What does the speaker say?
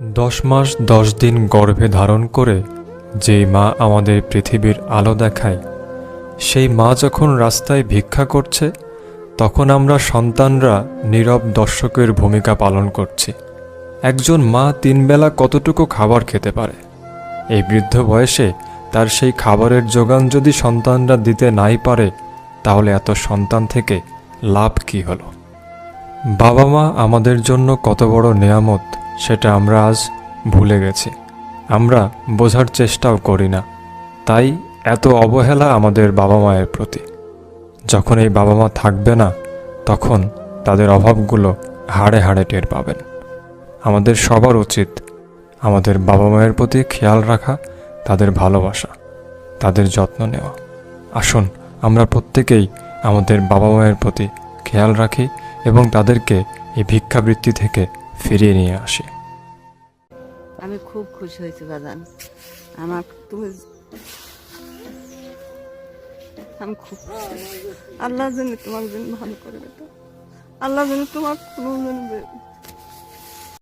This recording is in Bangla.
দশ মাস দশ দিন গর্ভে ধারণ করে যেই মা আমাদের পৃথিবীর আলো দেখায়, সেই মা যখন রাস্তায় ভিক্ষা করছে, তখন আমরা সন্তানরা নীরব দর্শকের ভূমিকা পালন করছি। একজন মা তিনবেলা কতটুকু খাবার খেতে পারে? এই বৃদ্ধ বয়সে তার সেই খাবারের যোগান যদি সন্তানরা দিতে নাই পারে, তাহলে এত সন্তান থেকে লাভ কি হলো? বাবা মা আমাদের জন্য কত বড় নেয়ামত সেটা আমরা আজ ভুলে গেছি। আমরা বোঝার চেষ্টাও করি না। তাই এত অবহেলা আমাদের বাবা মায়ের প্রতি। যখন এই বাবা মা থাকবে না, তখন তাদের অভাবগুলো হাড়ে হাড়ে টের পাবেন। আমাদের সবার উচিত আমাদের বাবা মায়ের প্রতি খেয়াল রাখা, তাদের ভালোবাসা, তাদের যত্ন নেওয়া। আসুন, আমরা প্রত্যেকেই আমাদের বাবা মায়ের প্রতি খেয়াল রাখি এবং তাদেরকে এই ভিক্ষাবৃত্তি থেকে ফিরিয়ে নিয়ে আসে। আমি খুব খুশি হয়েছি বাদান আমার তুমি আমি খুব। আল্লাহ জন্য তোমার জন্য ভালো করবে তো আল্লাহ জন্য তোমার কোনো যেন